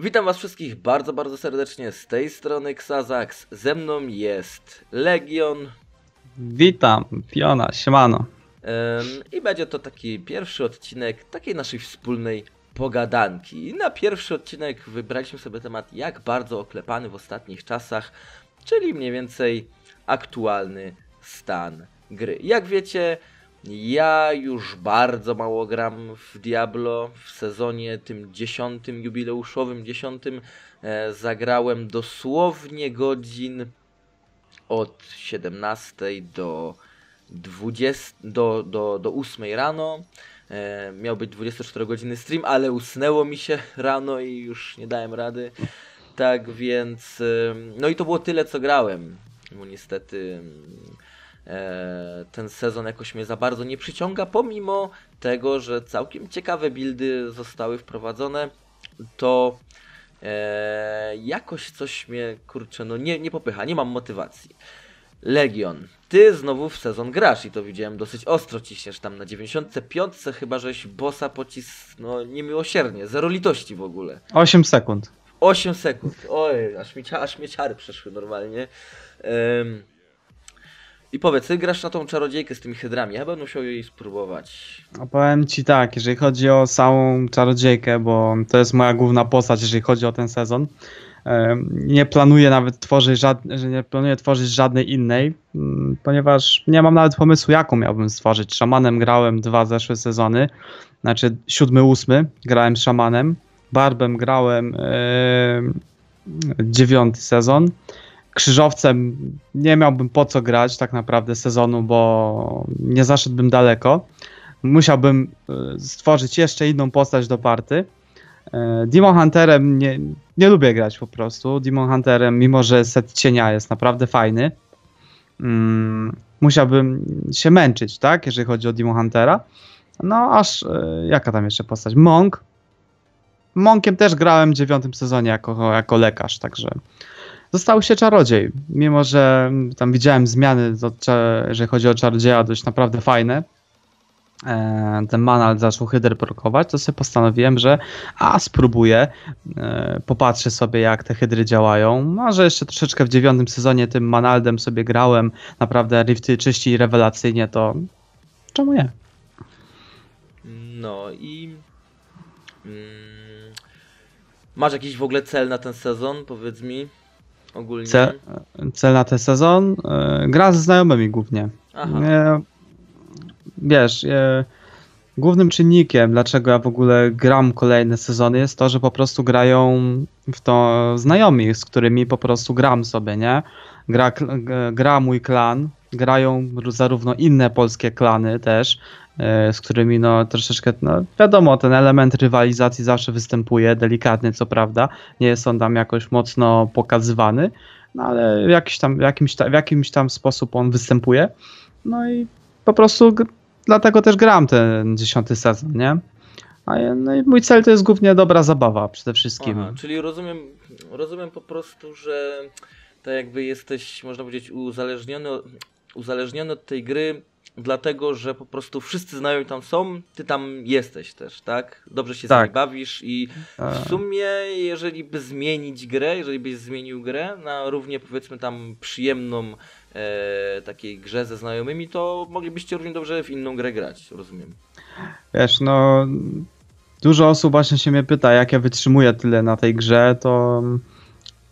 Witam was wszystkich bardzo, bardzo serdecznie z tej strony Xazax. Ze mną jest Legion Witam, Fiona, siemano. em, i będzie to taki pierwszy odcinek takiej naszej wspólnej pogadanki. I na pierwszy odcinek wybraliśmy sobie temat jak bardzo oklepany w ostatnich czasach, czyli mniej więcej aktualny stan gry. Jak wiecie, ja już bardzo mało gram w Diablo. W sezonie tym dziesiątym, jubileuszowym dziesiątym e, zagrałem dosłownie godzin od 17 do 20, do, do, do 8 rano. E, miał być 24 godziny stream, ale usnęło mi się rano i już nie dałem rady. Tak więc, no i to było tyle co grałem. Bo niestety em, e, ten sezon jakoś mnie za bardzo nie przyciąga, pomimo tego, że całkiem ciekawe buildy zostały wprowadzone, to e, jakoś coś mnie, kurczę, no nie, nie popycha, nie mam motywacji. Legion, ty znowu w sezon grasz i to widziałem dosyć ostro ciśniesz tam na 95 chyba żeś bossa pocis, no niemiłosiernie, zero litości w ogóle. 8 sekund. 8 sekund. Oj, aż mi, aż mnie ciary przeszły normalnie. Em, I powiedz, ty grasz na tą czarodziejkę z tymi hydrami. Ja będę musiał jej spróbować. Opowiem ci tak, jeżeli chodzi o samą czarodziejkę, bo to jest moja główna postać, jeżeli chodzi o ten sezon. Nie planuję nawet tworzyć, nie planuję tworzyć żadnej innej, mm, ponieważ nie mam nawet pomysłu, jaką miałbym stworzyć. Szamanem grałem dwa zeszłe sezony, znaczy siódmy, ósmy grałem szamanem. Barbem grałem em, dziewiąty sezon. Krzyżowcem nie miałbym po co grać tak naprawdę sezonu, bo nie zaszedłbym daleko. Musiałbym e, stworzyć jeszcze inną postać do party. E, Demon Hunterem nie, nie lubię grać po prostu. Demon Hunterem, mimo że set cienia jest naprawdę fajny, mm, musiałbym się męczyć, tak, jeżeli chodzi o Demon Huntera. No aż, e, jaka tam jeszcze postać? Monk. Monkiem też grałem w dziewiątym sezonie jako, jako lekarz, także Został się czarodziej, mimo że mm, tam widziałem zmiany, jeżeli chodzi o czarodzieja, dość naprawdę fajne. E, ten manal zaczął hydry prokować, to sobie postanowiłem, że a spróbuję, e, popatrzę sobie jak te hydry działają. Może jeszcze troszeczkę w dziewiątym sezonie tym manaldem sobie grałem, naprawdę rifty czyści rewelacyjnie, to czemu nie? No i... Mm, masz jakiś w ogóle cel na ten sezon? Powiedz mi. Ogólnie. Cel, cel na ten sezon? E, gra ze znajomymi głównie. Aha. E, wiesz, e, głównym czynnikiem, dlaczego ja w ogóle gram kolejne sezony, jest to, że po prostu grają w to znajomi, z którymi po prostu gram sobie, nie? Gra, gra mój klan, grają zarówno inne polskie klany też, z którymi no troszeczkę, no wiadomo, ten element rywalizacji zawsze występuje, delikatny co prawda, nie jest on tam jakoś mocno pokazywany, no ale w, jakiś tam, w, jakimś, ta, w jakimś tam sposób on występuje. No i po prostu dlatego też gram ten dziesiąty sezon, nie? A no i mój cel to jest głównie dobra zabawa przede wszystkim. Aha, czyli rozumiem, rozumiem po prostu, że tak jakby jesteś, można powiedzieć, uzależniony, uzależniony od tej gry, dlatego że po prostu wszyscy znajomi tam są, ty tam jesteś też, tak? Dobrze się z Tak. nimi bawisz i w sumie, jeżeli by zmienić grę, jeżeli byś zmienił grę na równie powiedzmy tam przyjemną e, takiej grze ze znajomymi, to moglibyście równie dobrze w inną grę grać, rozumiem. Wiesz, no dużo osób właśnie się mnie pyta, jak ja wytrzymuję tyle na tej grze, to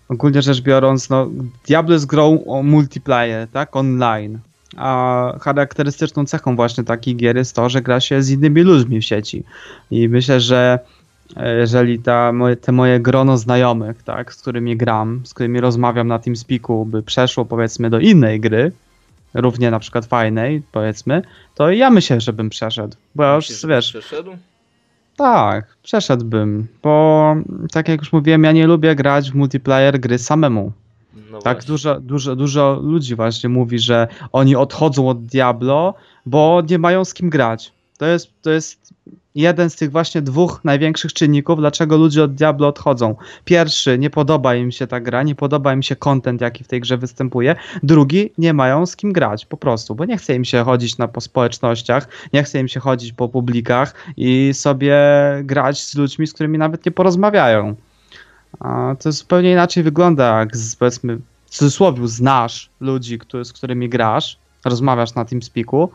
ogólnie rzecz biorąc, no Diablo jest grą o multiplayer, tak, online. A charakterystyczną cechą właśnie takich gier jest to, że gra się z innymi ludźmi w sieci. I myślę, że e, jeżeli ta, moje, te moje grono znajomych, tak, z którymi gram, z którymi rozmawiam na TeamSpeaku, by przeszło powiedzmy do innej gry, równie na przykład fajnej, powiedzmy, to ja myślę, żebym przeszedł. Bo ja już, Myślisz, wiesz, Przeszedł? tak, przeszedłbym, bo tak jak już mówiłem, ja nie lubię grać w multiplayer gry samemu. No Tak dużo, dużo, dużo ludzi właśnie mówi, że oni odchodzą od Diablo, bo nie mają z kim grać. To jest, to jest jeden z tych właśnie dwóch największych czynników, dlaczego ludzie od Diablo odchodzą. Pierwszy, nie podoba im się ta gra, nie podoba im się content, jaki w tej grze występuje. Drugi, nie mają z kim grać po prostu, bo nie chce im się chodzić na, po społecznościach, nie chce im się chodzić po publikach i sobie grać z ludźmi, z którymi nawet nie porozmawiają. To zupełnie inaczej wygląda, jak z, powiedzmy w cudzysłowie znasz ludzi, który, z którymi grasz, rozmawiasz na TeamSpeaku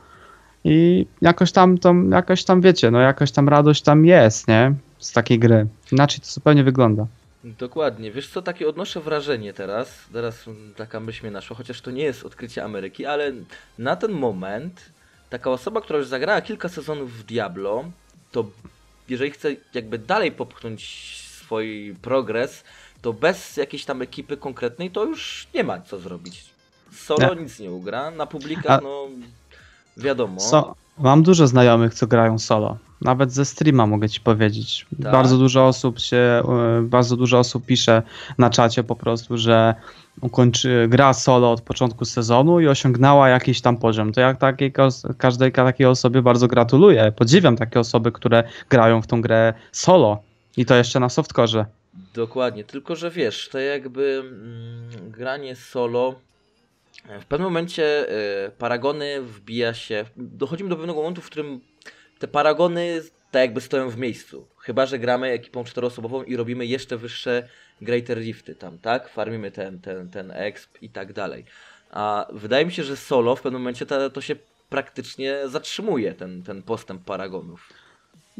i jakoś tam, to, jakoś tam wiecie, no jakoś tam radość tam jest, nie? Z takiej gry. Inaczej to zupełnie wygląda. Dokładnie. Wiesz co, takie odnoszę wrażenie teraz, teraz taka myśl mnie naszła, chociaż to nie jest odkrycie Ameryki, ale na ten moment taka osoba, która już zagrała kilka sezonów w Diablo, to jeżeli chce jakby dalej popchnąć swój progres, to bez jakiejś tam ekipy konkretnej to już nie ma co zrobić. Solo nic nie ugra, na publikach A- no wiadomo. So, mam dużo znajomych, co grają solo. Nawet ze streama mogę ci powiedzieć. Tak? Bardzo dużo osób się, e, bardzo dużo osób pisze na czacie po prostu, że ukończy, gra solo od początku sezonu i osiągnęła jakiś tam poziom. To jak takiej, każdej takiej osobie bardzo gratuluję. Podziwiam takie osoby, które grają w tą grę solo. I to jeszcze na softcore. Dokładnie, tylko że wiesz, to jakby mm, granie solo. W pewnym momencie e, paragony wbija się. Dochodzimy do pewnego momentu, w którym te paragony tak jakby stoją w miejscu. Chyba, że gramy ekipą czteroosobową i robimy jeszcze wyższe Greater Rifty tam, tak? Farmimy ten, ten, ten exp i tak dalej. A wydaje mi się, że solo w pewnym momencie to, to się praktycznie zatrzymuje, ten, ten postęp paragonów.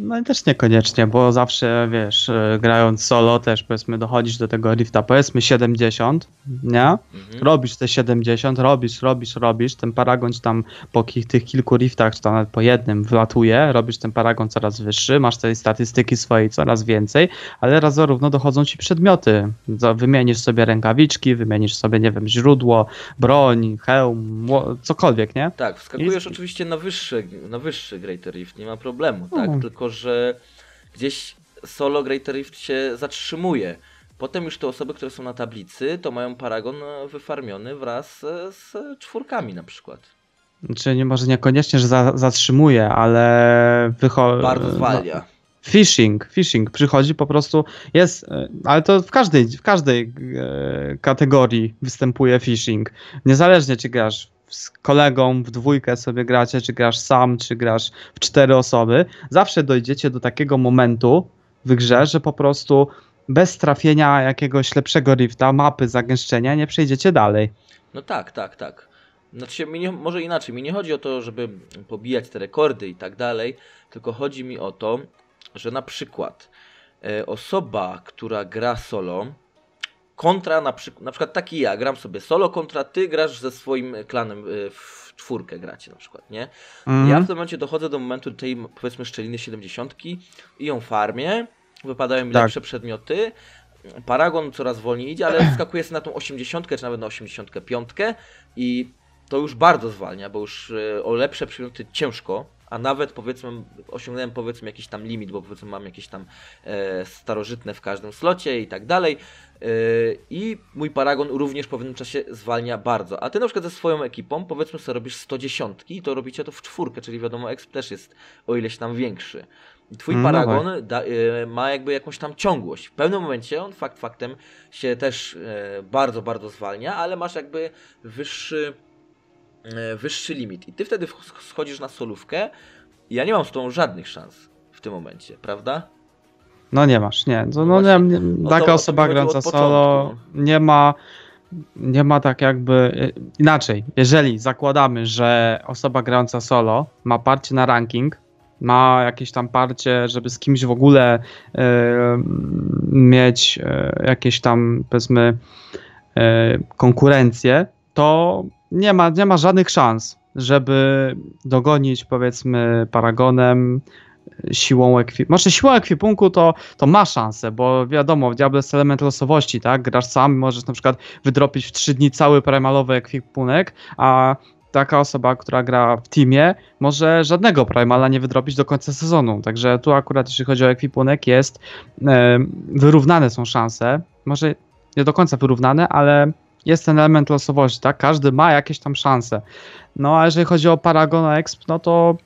No i też niekoniecznie, bo zawsze wiesz, e, grając solo też powiedzmy dochodzisz do tego rifta, powiedzmy 70, nie? Mhm. Robisz te 70, robisz, robisz, robisz, ten paragon tam po tych kilku riftach, czy tam nawet po jednym wlatuje, robisz ten paragon coraz wyższy, masz tej statystyki swojej coraz więcej, ale raz zarówno dochodzą ci przedmioty. Wymienisz sobie rękawiczki, wymienisz sobie, nie wiem, źródło, broń, hełm, cokolwiek, nie? Tak, wskakujesz I- oczywiście na wyższy, na wyższy Greater Rift, nie ma problemu, tak? Mhm. Tylko, że gdzieś solo Greater Rift się zatrzymuje. Potem już te osoby, które są na tablicy, to mają paragon wyfarmiony wraz z czwórkami na przykład. Czy nie, może niekoniecznie, że za, zatrzymuje, ale wychodzi. Bardzo zwalnia. Phishing, phishing przychodzi po prostu, jest, e, ale to w każdej, w każdej e, kategorii występuje phishing. Niezależnie czy grasz z kolegą, w dwójkę sobie gracie, czy grasz sam, czy grasz w cztery osoby, zawsze dojdziecie do takiego momentu w grze, że po prostu bez trafienia jakiegoś lepszego rifta, mapy, zagęszczenia nie przejdziecie dalej. No tak, tak, tak. Znaczy, mi nie, może inaczej, mi nie chodzi o to, żeby pobijać te rekordy i tak dalej, tylko chodzi mi o to, że na przykład e, osoba, która gra solo, kontra na, przyk- na przykład taki ja, gram sobie solo, kontra ty grasz ze swoim klanem e, w czwórkę gracie na przykład, nie? Mhm. Ja w tym momencie dochodzę do momentu tej powiedzmy szczeliny 70 i ją farmię, wypadają mi Tak. lepsze przedmioty, Paragon coraz wolniej idzie, ale wskakuje sobie na tą 80 czy nawet na 85 i to już bardzo zwalnia, bo już e, o lepsze przedmioty ciężko, a nawet powiedzmy osiągnąłem powiedzmy jakiś tam limit, bo powiedzmy mam jakieś tam e, starożytne w każdym slocie i tak dalej. E, I mój paragon również po pewnym czasie zwalnia bardzo. A ty na przykład ze swoją ekipą, powiedzmy sobie robisz 110 i to robicie to w czwórkę, czyli wiadomo, exp też jest o ileś tam większy. Twój No paragon da, e, ma jakby jakąś tam ciągłość. W pewnym momencie on fakt faktem się też e, bardzo, bardzo zwalnia, ale masz jakby wyższy, wyższy limit. I ty wtedy schodzisz na solówkę ja nie mam z tą żadnych szans w tym momencie, prawda? No nie masz, nie. No no, właśnie, nie, nie no taka to osoba grająca solo nie ma, nie ma tak jakby y, inaczej. Jeżeli zakładamy, że osoba grająca solo ma parcie na ranking, ma jakieś tam parcie, żeby z kimś w ogóle y, mieć y, jakieś tam powiedzmy y, konkurencję, to nie ma, nie ma żadnych szans, żeby dogonić powiedzmy paragonem siłą ekwipunku. Może siłą ekwipunku to, to ma szansę, bo wiadomo, w Diablo jest element losowości, tak? Grasz sam, możesz na przykład wydropić w 3 dni cały primalowy ekwipunek, a taka osoba, która gra w teamie, może żadnego primala nie wydropić do końca sezonu. Także tu akurat, jeśli chodzi o ekwipunek, jest e, wyrównane są szanse. Może nie do końca wyrównane, ale jest ten element losowości, tak? Każdy ma jakieś tam szanse. No a jeżeli chodzi o Paragona Exp, no to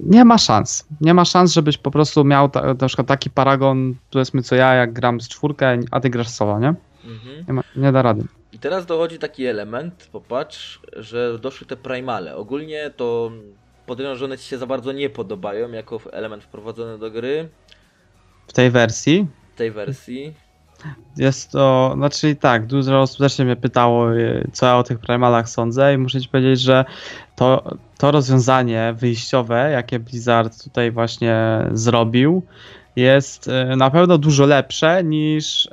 nie ma szans. Nie ma szans, żebyś po prostu miał ta, na przykład taki paragon, powiedzmy co ja, jak gram z czwórkę, a ty grasz solo, nie? Mhm. Nie, ma, nie da rady. I teraz dochodzi taki element, popatrz, że doszły te primale. Ogólnie to podejrzewam, że one ci się za bardzo nie podobają jako element wprowadzony do gry, W tej wersji tej wersji. Jest to, znaczy tak, dużo osób też się mnie pytało, y, co ja o tych primalach sądzę i muszę ci powiedzieć, że to, to rozwiązanie wyjściowe, jakie Blizzard tutaj właśnie zrobił, jest y, na pewno dużo lepsze niż y,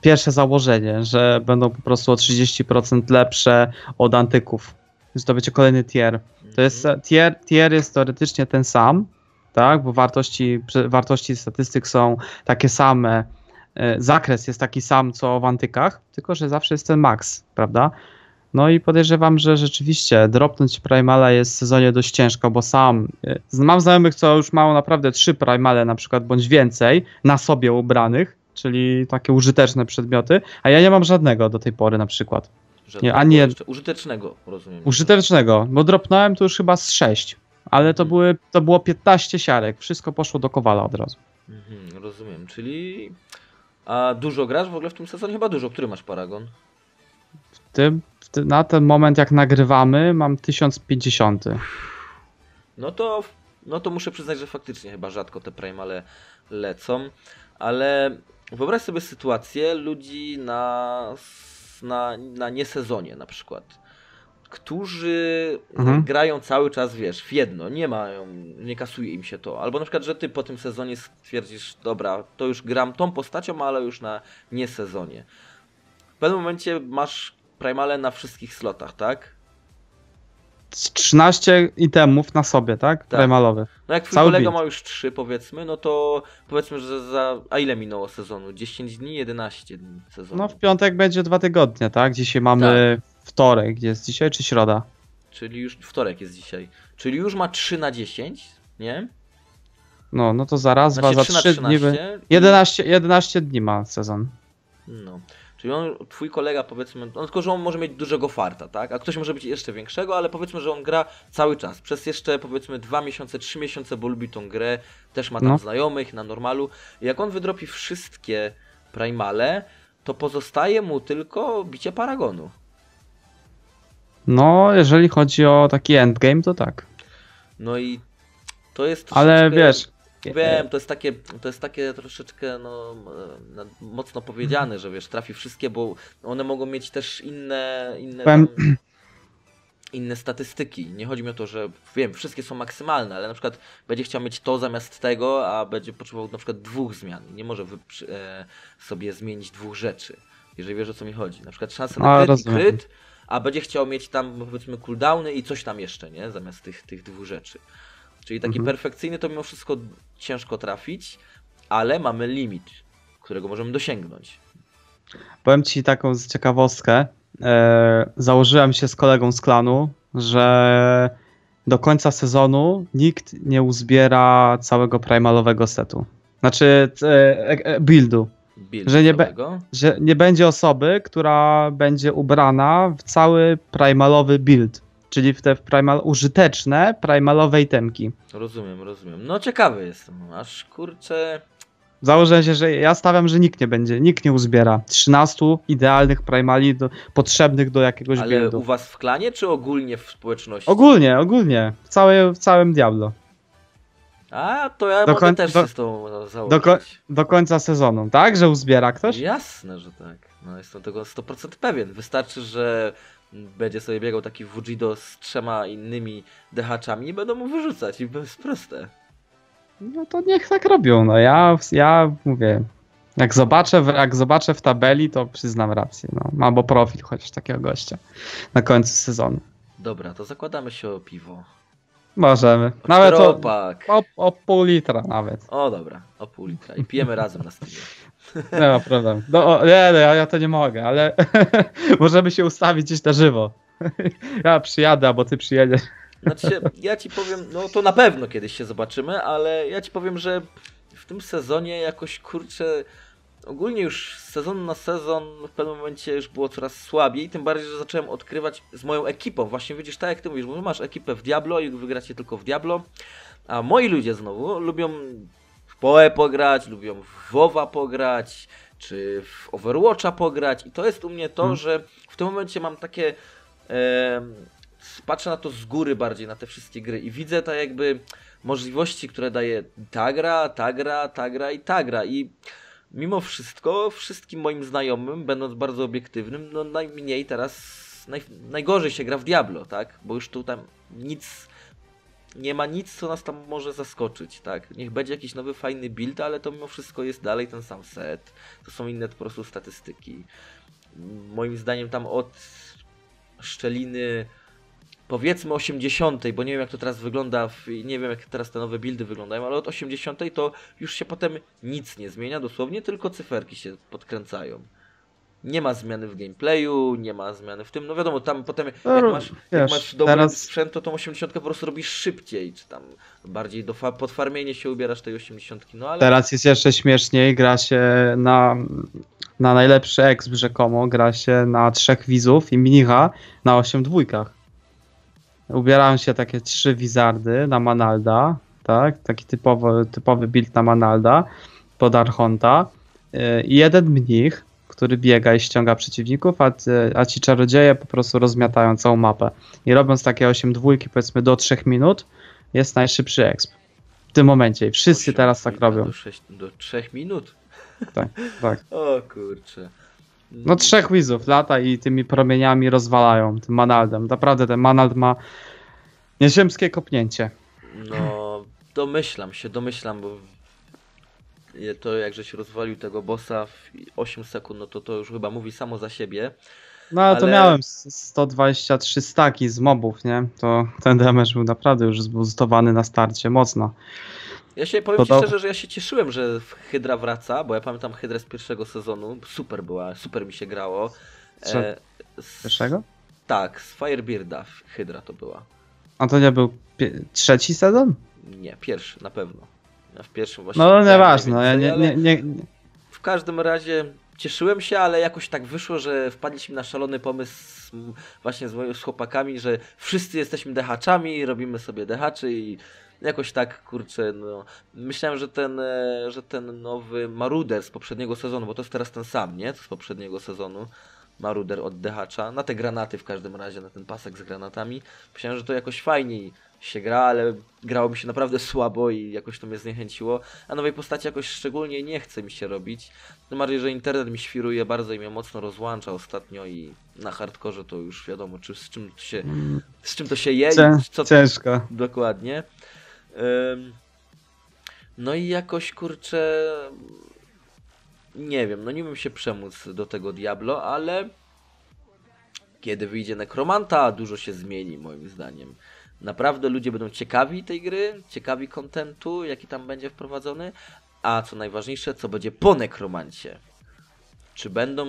pierwsze założenie, że będą po prostu o 30% lepsze od antyków. Że to będzie kolejny tier. To jest Mhm. tier, tier jest teoretycznie ten sam, tak, bo wartości, wartości statystyk są takie same, zakres jest taki sam co w antykach, tylko że zawsze jest ten max, prawda? No i podejrzewam, że rzeczywiście dropnąć Primala jest w sezonie dość ciężko, bo sam e, mam znajomych, co już mają naprawdę trzy Primale na przykład, bądź więcej na sobie ubranych, czyli takie użyteczne przedmioty, a ja nie mam żadnego do tej pory na przykład. Żadnego nie, ani jed- jeszcze- Użytecznego, rozumiem. Użytecznego, bo dropnąłem to już chyba z 6, ale to, Mhm. były, to było 15 siarek, wszystko poszło do kowala od razu. Mhm, rozumiem, czyli... A dużo grasz w ogóle w tym sezonie? Chyba dużo. Który masz paragon? W tym, w tym, na ten moment jak nagrywamy mam 1050. No to, no to muszę przyznać, że faktycznie chyba rzadko te primale lecą, ale wyobraź sobie sytuację ludzi na, na, na niesezonie na przykład, którzy Mhm. grają cały czas, wiesz, w jedno, nie mają, nie kasuje im się to, albo na przykład, że ty po tym sezonie stwierdzisz, dobra, to już gram tą postacią, ale już na niesezonie. W pewnym momencie masz primale na wszystkich slotach, tak? Z 13 itemów na sobie, tak? Tak. Primalowych. No jak twój Cały kolega build. ma już 3 powiedzmy, no to powiedzmy, że za... A ile minęło sezonu? 10 dni, 11 dni sezonu. No w piątek będzie dwa tygodnie, tak? Dzisiaj mamy wtorek, jest dzisiaj, czy środa? Czyli już wtorek jest dzisiaj. Czyli już ma 3 na 10, nie? No, no to zaraz, Znaczy dwa, 3 za na 3 13. dni. i- 11, 11 dni ma sezon. No. Czyli on, twój kolega powiedzmy, no tylko, że on może mieć dużego farta, tak? A ktoś może być jeszcze większego, ale powiedzmy, że on gra cały czas. Przez jeszcze powiedzmy 2 miesiące, 3 miesiące, bo lubi tą grę, też ma tam No. znajomych na normalu. I jak on wydropi wszystkie primale, to pozostaje mu tylko bicie paragonu. No, jeżeli chodzi o taki endgame, to tak. No i to jest Ale wiesz, Wiem, to jest takie, to jest takie troszeczkę no, mocno powiedziane, że wiesz, trafi wszystkie, bo one mogą mieć też inne, inne, Powiem- tam, inne statystyki. Nie chodzi mi o to, że wiem, wszystkie są maksymalne, ale na przykład będzie chciał mieć to zamiast tego, a będzie potrzebował na przykład dwóch zmian. Nie może e, sobie zmienić dwóch rzeczy, jeżeli wiesz o co mi chodzi. Na przykład szansa A, na kryt, i rozumiem. kryt, a będzie chciał mieć tam powiedzmy cooldowny i coś tam jeszcze, nie? Zamiast tych, tych dwóch rzeczy. Czyli taki Mhm. perfekcyjny to mimo wszystko ciężko trafić, ale mamy limit, którego możemy dosięgnąć. Powiem ci taką ciekawostkę. E, założyłem się z kolegą z klanu, że do końca sezonu nikt nie uzbiera całego primalowego setu. Znaczy e, e, e, buildu. Że nie. Że nie będzie osoby, która będzie ubrana w cały primalowy build. Czyli w te primal, użyteczne primalowe itemki. Rozumiem, rozumiem. No ciekawy jestem, aż kurczę... Założyłem się, że ja stawiam, że nikt nie będzie, nikt nie uzbiera 13 idealnych primali do, potrzebnych do jakiegoś Ale buildu. u was w klanie, czy ogólnie w społeczności? Ogólnie, ogólnie. W, całe, w całym Diablo. A, to ja Do mogę koń- też do- się z tą założyć. Do, ko- do końca sezonu, tak? Że uzbiera ktoś? Jasne, że tak. No jestem tego 100% pewien. Wystarczy, że będzie sobie biegał taki Wujido z trzema innymi dehaczami i będą mu wyrzucać i to jest proste. No to niech tak robią. No ja, ja mówię. Jak zobaczę, w, jak zobaczę w tabeli, to przyznam rację. No, albo profil chociaż takiego gościa na końcu sezonu. Dobra, to zakładamy się o piwo. Możemy. Nawet o, o, o pół litra nawet. O dobra, o pół litra i pijemy razem na stole. Nie ma problemu. No, o, nie, nie, ja, to nie mogę, ale możemy się ustawić gdzieś na żywo. ja przyjadę, albo ty przyjedziesz. Znaczy, ja ci powiem, no to na pewno kiedyś się zobaczymy, ale ja ci powiem, że w tym sezonie jakoś kurczę, ogólnie już z sezonu na sezon w pewnym momencie już było coraz słabiej, tym bardziej, że zacząłem odkrywać z moją ekipą, właśnie widzisz, tak jak ty mówisz, bo masz ekipę w Diablo i wygracie tylko w Diablo, a moi ludzie znowu lubią w Poe pograć, lubią w WoWa pograć, czy w Overwatcha pograć. I to jest u mnie to, Hmm. że w tym momencie mam takie em, patrzę na to z góry bardziej, na te wszystkie gry. I widzę tak jakby możliwości, które daje ta gra, ta gra, ta gra i ta gra. I mimo wszystko wszystkim moim znajomym, będąc bardzo obiektywnym, no najmniej teraz, naj, najgorzej się gra w Diablo, tak? Bo już tu tam nic, nie ma nic, co nas tam może zaskoczyć, tak? Niech będzie jakiś nowy, fajny build, ale to mimo wszystko jest dalej ten sam set. To są inne po prostu statystyki. Moim zdaniem tam od szczeliny powiedzmy 80, bo nie wiem jak to teraz wygląda, w, nie wiem jak teraz te nowe buildy wyglądają, ale od 80 to już się potem nic nie zmienia, dosłownie tylko cyferki się podkręcają. Nie ma zmiany w gameplayu, nie ma zmiany w tym, no wiadomo, tam potem jak No, masz, jak masz dobry teraz- sprzęt, to tą 80 po prostu robisz szybciej, czy tam bardziej do fa- podfarmienie się ubierasz tej 80, no ale... Teraz jest jeszcze śmieszniej, gra się na, na najlepszy exp rzekomo, gra się na trzech wizów i minicha na 8 dwójkach. Ubierają się takie trzy wizardy na Manalda, tak? Taki typowy, typowy build na Manalda pod Archonta i jeden mnich, który biega i ściąga przeciwników, a, ty- a ci czarodzieje po prostu rozmiatają całą mapę. I robiąc takie 8 dwójki powiedzmy do 3 minut jest najszybszy exp. W tym momencie i wszyscy teraz tak robią. Do, 6, do 3 minut. Tak, tak. O kurczę. No trzech wizów lata i tymi promieniami rozwalają tym Manaldem. Naprawdę ten Manald ma nieziemskie kopnięcie. No, domyślam się, domyślam, bo to jak żeś rozwalił tego bossa w 8 sekund, no to to już chyba mówi samo za siebie. No ale to Ale- miałem s- 123 staki z mobów, nie? To ten damage był naprawdę już zboostowany na starcie, mocno. Ja się powiem To ci do- szczerze, że ja się cieszyłem, że Hydra wraca, bo ja pamiętam Hydrę z pierwszego sezonu, super była, super mi się grało. Z z, Pierwszego? Tak, z Firebearda Hydra to była. A to nie był trzeci sezon? Nie, pierwszy, na pewno. Ja w pierwszym właśnie. No grałem nieważne, ja nie, nie, nie, nie. W każdym razie cieszyłem się, ale jakoś tak wyszło, że wpadliśmy na szalony pomysł właśnie z, moimi- z chłopakami, że wszyscy jesteśmy dehaczami, robimy sobie dehaczy i jakoś tak, kurczę, no. Myślałem, że ten, e, że ten nowy Maruder z poprzedniego sezonu, bo to jest teraz ten sam, nie? Z poprzedniego sezonu. Maruder od dehacza, na te granaty w każdym razie, na ten pasek z granatami. Myślałem, że to jakoś fajniej się gra, ale grało mi się naprawdę słabo i jakoś to mnie zniechęciło. A nowej postaci jakoś szczególnie nie chce mi się robić. Tym bardziej, że internet mi świruje bardzo i mnie mocno rozłącza ostatnio i na hardkorze to już wiadomo, czy, z, czym to się, z czym to się je Cię, i co ciężko. dokładnie. No i jakoś kurczę nie wiem, no nie wiem się przemóc do tego Diablo, ale kiedy wyjdzie Nekromanta, dużo się zmieni moim zdaniem. Naprawdę ludzie będą ciekawi tej gry, ciekawi kontentu, jaki tam będzie wprowadzony, a co najważniejsze, co będzie po Nekromancie. Czy będą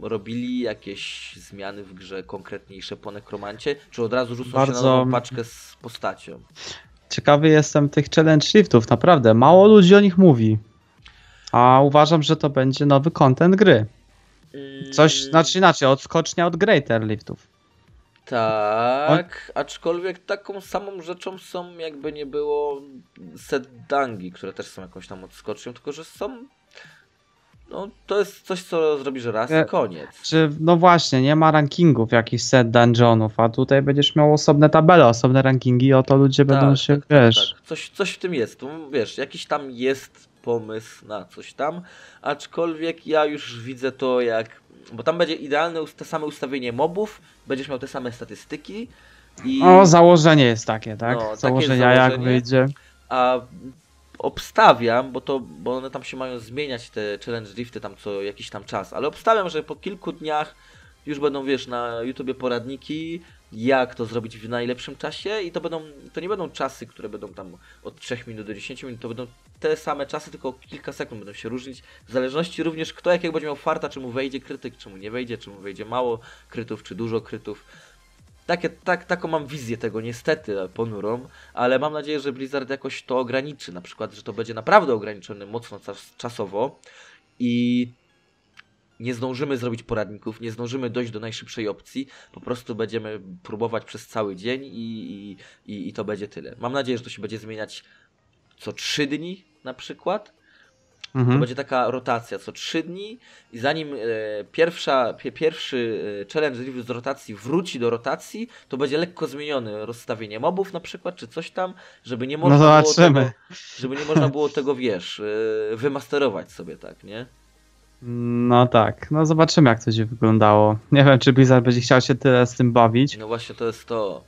robili jakieś zmiany w grze konkretniejsze po Nekromancie, czy od razu rzucą się Bardzo- na nową paczkę z postacią? Ciekawy jestem tych challenge shiftów, naprawdę. Mało ludzi o nich mówi. A uważam, że to będzie nowy content gry. Coś, Mm, znaczy inaczej, odskocznia od Greater Liftów. Tak, aczkolwiek taką samą rzeczą są, jakby nie było set dangi, które też są jakąś tam odskocznią, tylko że są. No, to jest coś, co zrobisz raz i koniec. Czy, no właśnie, nie ma rankingów jakichś set dungeonów, a tutaj będziesz miał osobne tabele, osobne rankingi i oto ludzie będą się, wiesz... Tak. Coś, coś w tym jest. Tu, wiesz, jakiś tam jest pomysł na coś tam, aczkolwiek ja już widzę to jak. Bo tam będzie idealne te same ustawienie mobów, będziesz miał te same statystyki i. O, założenie jest takie, tak? No, takie Założenia jak założenie. wyjdzie. A obstawiam, bo to, bo one tam się mają zmieniać, te challenge drifty tam co jakiś tam czas, ale obstawiam, że po kilku dniach już będą, wiesz, na YouTubie poradniki, jak to zrobić w najlepszym czasie i to będą, to nie będą czasy, które będą tam od 3 minut do 10 minut, to będą te same czasy, tylko kilka sekund będą się różnić, w zależności również kto jakiego będzie miał farta, czy mu wejdzie krytyk, czy mu nie wejdzie, czy mu wejdzie mało krytów, czy dużo krytów. Takie, tak, taką mam wizję tego, niestety, ponurą, ale mam nadzieję, że Blizzard jakoś to ograniczy, na przykład, że to będzie naprawdę ograniczone mocno czas, czasowo i nie zdążymy zrobić poradników, nie zdążymy dojść do najszybszej opcji, po prostu będziemy próbować przez cały dzień i, i, i, to będzie tyle. Mam nadzieję, że to się będzie zmieniać co 3 dni na przykład, To Mhm. będzie taka rotacja co 3 dni i zanim e, pierwsza, pie, pierwszy e, challenge z rotacji wróci do rotacji, to będzie lekko zmienione rozstawienie mobów na przykład, czy coś tam, żeby nie można było zobaczymy. tego, żeby nie można było tego, wiesz, e, wymasterować sobie tak, nie? No tak, no zobaczymy jak to będzie wyglądało. Nie wiem, czy Blizzard będzie chciał się tyle z tym bawić. No właśnie to jest to.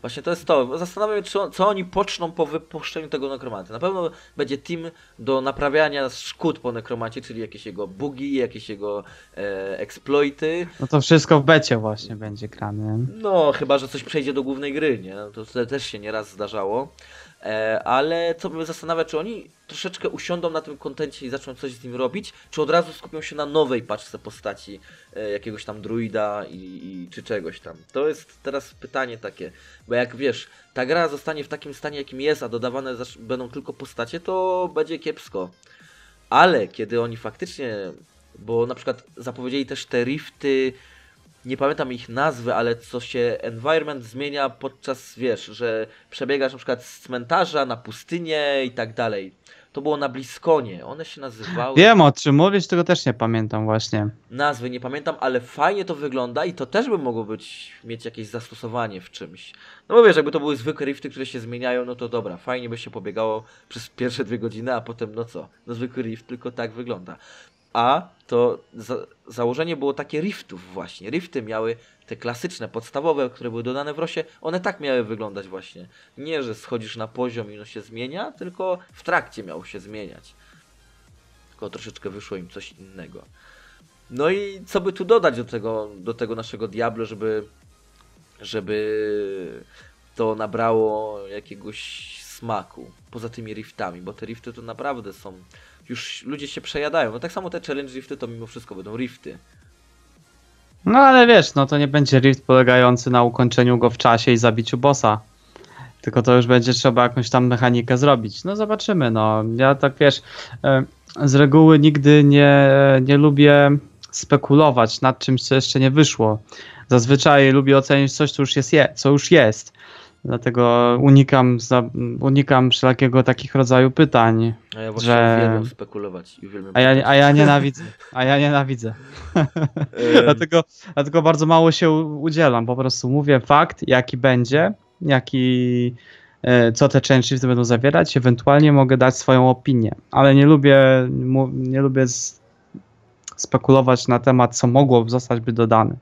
Właśnie to jest to. Zastanawiam się, on, co oni poczną po wypuszczeniu tego nekromanty. Na pewno będzie team do naprawiania szkód po nekromancie, czyli jakieś jego bugi, jakieś jego e, exploity. No to wszystko w becie właśnie będzie grane. No, chyba, że coś przejdzie do głównej gry, nie? No, To te- też się nieraz zdarzało. E, ale co mnie zastanawia, czy oni troszeczkę usiądą na tym kontencie i zaczną coś z nim robić, czy od razu skupią się na nowej paczce postaci e, jakiegoś tam druida i, i czy czegoś tam. To jest teraz pytanie takie, bo jak wiesz, ta gra zostanie w takim stanie jakim jest, a dodawane będą tylko postacie, to będzie kiepsko. Ale kiedy oni faktycznie, bo na przykład zapowiedzieli też te rifty, nie pamiętam ich nazwy, ale co się environment zmienia podczas, wiesz, że przebiegasz na przykład z cmentarza na pustynię i tak dalej. To było na Bliskonie. One się nazywały. Wiem o czym mówisz, tego też nie pamiętam właśnie. Nazwy nie pamiętam, ale fajnie to wygląda i to też by mogło być, mieć jakieś zastosowanie w czymś. No bo wiesz, jakby to były zwykłe rifty, które się zmieniają, no to dobra, fajnie by się pobiegało przez pierwsze dwie godziny, a potem no co, no zwykły rift tylko tak wygląda. A to za założenie było takie riftów właśnie. Rifty miały te klasyczne, podstawowe, które były dodane w rosie, one tak miały wyglądać właśnie. Nie, że schodzisz na poziom i ono się zmienia, tylko w trakcie miało się zmieniać. Tylko troszeczkę wyszło im coś innego. No i co by tu dodać do tego, do tego naszego Diablo, żeby, żeby to nabrało jakiegoś smaku poza tymi riftami, bo te rifty to naprawdę są, już ludzie się przejadają. No tak samo te challenge rifty to mimo wszystko będą rifty. No ale wiesz, no to nie będzie rift polegający na ukończeniu go w czasie i zabiciu bossa. Tylko to już będzie trzeba jakąś tam mechanikę zrobić. No zobaczymy, no. Ja tak wiesz, e, z reguły nigdy nie, nie lubię spekulować nad czymś, co jeszcze nie wyszło. Zazwyczaj lubię ocenić coś, co już jest, je, co już jest. Dlatego unikam, za, unikam wszelkiego takich rodzaju pytań. A ja właśnie Że- uwielbiam spekulować uwielbiam A ja, a ja nienawidzę. A ja nienawidzę. Dlatego, dlatego bardzo mało się udzielam. Po prostu mówię fakt, jaki będzie, jaki, e, co te części będą zawierać. Ewentualnie mogę dać swoją opinię, ale nie lubię, nie lubię spekulować na temat, co mogłoby zostać by dodane,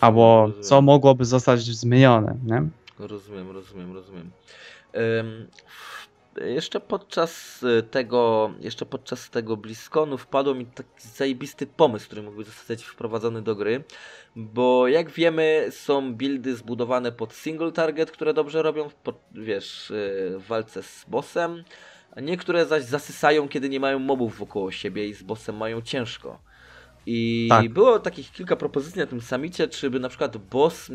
albo co mogłoby zostać zmienione. Nie? Rozumiem, rozumiem, rozumiem. Ym, jeszcze podczas y, tego, jeszcze podczas tego BlizzConu wpadł mi taki zajebisty pomysł, który mógłby zostać wprowadzony do gry, bo jak wiemy są buildy zbudowane pod single target, które dobrze robią, pod, wiesz, y, w walce z bossem, a niektóre zaś zasysają, kiedy nie mają mobów wokoło siebie i z bossem mają ciężko. I Tak. było takich kilka propozycji na tym samicie, czy by na przykład boss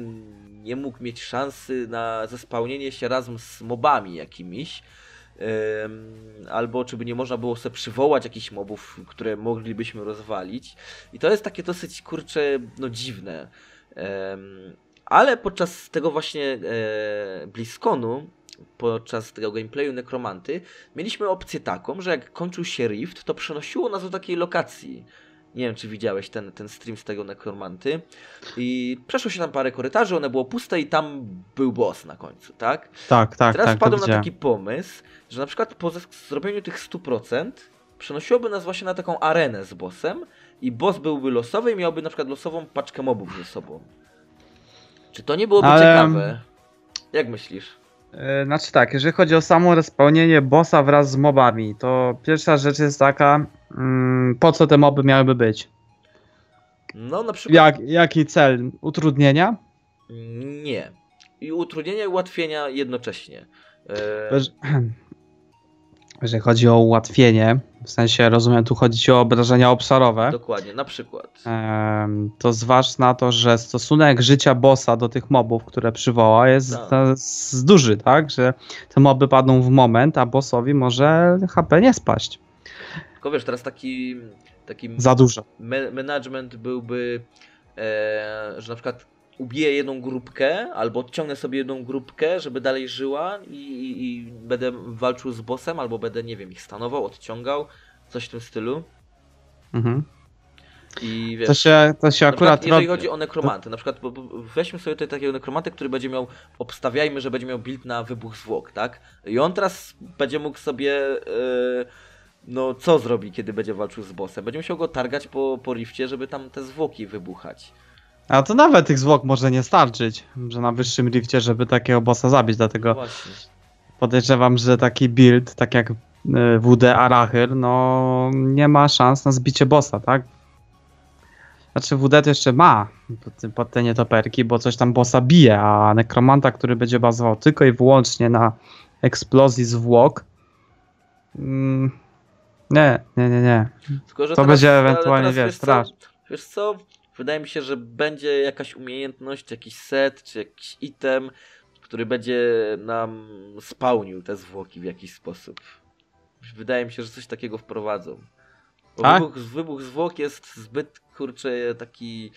nie mógł mieć szansy na zespałnienie się razem z mobami jakimiś. Albo czy by nie można było sobie przywołać jakichś mobów, które moglibyśmy rozwalić. I to jest takie dosyć kurcze, no dziwne. Ale podczas tego właśnie e, BlizzConu, podczas tego gameplayu Nekromanty, mieliśmy opcję taką, że jak kończył się Rift, to przenosiło nas do takiej lokacji. Nie wiem, czy widziałeś ten, ten stream z tego Nekromanty. I przeszło się tam parę korytarzy, one było puste i tam był boss na końcu, tak? Tak, tak, Teraz tak. wpadłem na taki pomysł, że na przykład po zrobieniu tych 100% przenosiłoby nas właśnie na taką arenę z bossem i boss byłby losowy i miałby na przykład losową paczkę mobów ze sobą. Czy to nie byłoby Ale- ciekawe? Jak myślisz? E, Znaczy tak, jeżeli chodzi o samo respełnienie bossa wraz z mobami, to pierwsza rzecz jest taka, mm, po co te moby miałyby być? No na przykład Jak, jaki cel? Utrudnienia? nie. I utrudnienia i ułatwienia jednocześnie. E, Jeżeli chodzi o ułatwienie, w sensie rozumiem, tu chodzi o obrażenia obszarowe, Dokładnie, na przykład. to zważ na to, że stosunek życia bossa do tych mobów, które przywoła, jest Tak. duży, tak? Że te moby padną w moment, a bossowi może HP nie spaść. Tylko wiesz, teraz taki, taki Za dużo. me- management byłby, e, że na przykład ubiję jedną grupkę, albo odciągnę sobie jedną grupkę, żeby dalej żyła i, i, i będę walczył z bossem, albo będę, nie wiem, ich stanował, odciągał coś w tym stylu. Mhm. I wiesz, To się, to się akurat jeżeli chodzi o nekromanty, na przykład weźmy sobie tutaj takiego nekromantę, który będzie miał, obstawiajmy, że będzie miał build na wybuch zwłok, tak? I on teraz będzie mógł sobie, e, no co zrobi, kiedy będzie walczył z bossem? Będzie musiał go targać po, po rifcie, żeby tam te zwłoki wybuchać. A to nawet tych zwłok może nie starczyć, że na wyższym rifcie, żeby takiego bossa zabić, dlatego Właśnie. podejrzewam, że taki build, tak jak y, WD Arachyr, no nie ma szans na zbicie bossa, tak? Znaczy WD to jeszcze ma pod, te nietoperki, bo coś tam bossa bije, a nekromanta, który będzie bazował tylko i wyłącznie na eksplozji zwłok, mm, nie, nie, nie, nie. Tylko, To będzie ewentualnie, wiesz, straż. Wiesz co? Wydaje mi się, że będzie jakaś umiejętność, jakiś set, czy jakiś item, który będzie nam spełnił te zwłoki w jakiś sposób. Wydaje mi się, że coś takiego wprowadzą. Bo Tak? wybuch, wybuch zwłok jest zbyt, kurczę, taki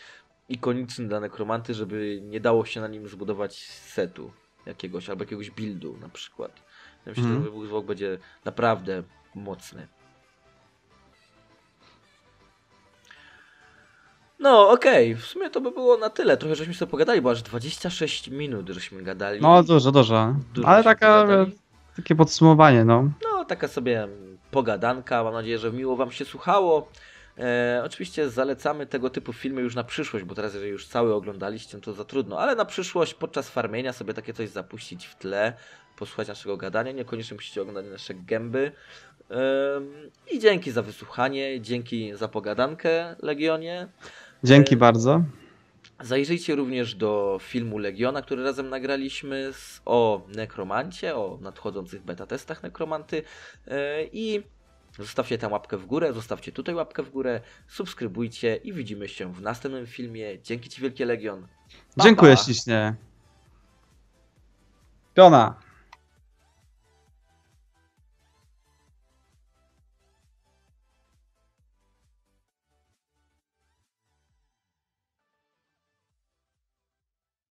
ikoniczny dla nekromanty, żeby nie dało się na nim zbudować setu jakiegoś, albo jakiegoś buildu na przykład. Ja myślę, Mhm. że wybuch zwłok będzie naprawdę mocny. No, okej, w sumie to by było na tyle. Trochę żeśmy sobie pogadali, bo aż 26 minut żeśmy gadali. No dużo, dużo. Dużo Ale taka, pogadali. takie podsumowanie, no. No, taka sobie pogadanka. Mam nadzieję, że miło Wam się słuchało. E, oczywiście zalecamy tego typu filmy już na przyszłość, bo teraz, jeżeli już cały oglądaliście, to za trudno, ale na przyszłość podczas farmienia sobie takie coś zapuścić w tle, posłuchać naszego gadania. Niekoniecznie musicie oglądać nasze gęby. Em, I dzięki za wysłuchanie, dzięki za pogadankę, Legionie. Dzięki E, bardzo. Zajrzyjcie również do filmu Legiona, który razem nagraliśmy z, o nekromancie, o nadchodzących beta testach nekromanty yy, i zostawcie tam łapkę w górę, zostawcie tutaj łapkę w górę, subskrybujcie i widzimy się w następnym filmie. Dzięki Ci wielkie Legion. Pa, Dziękuję pa. ślicznie. Piona.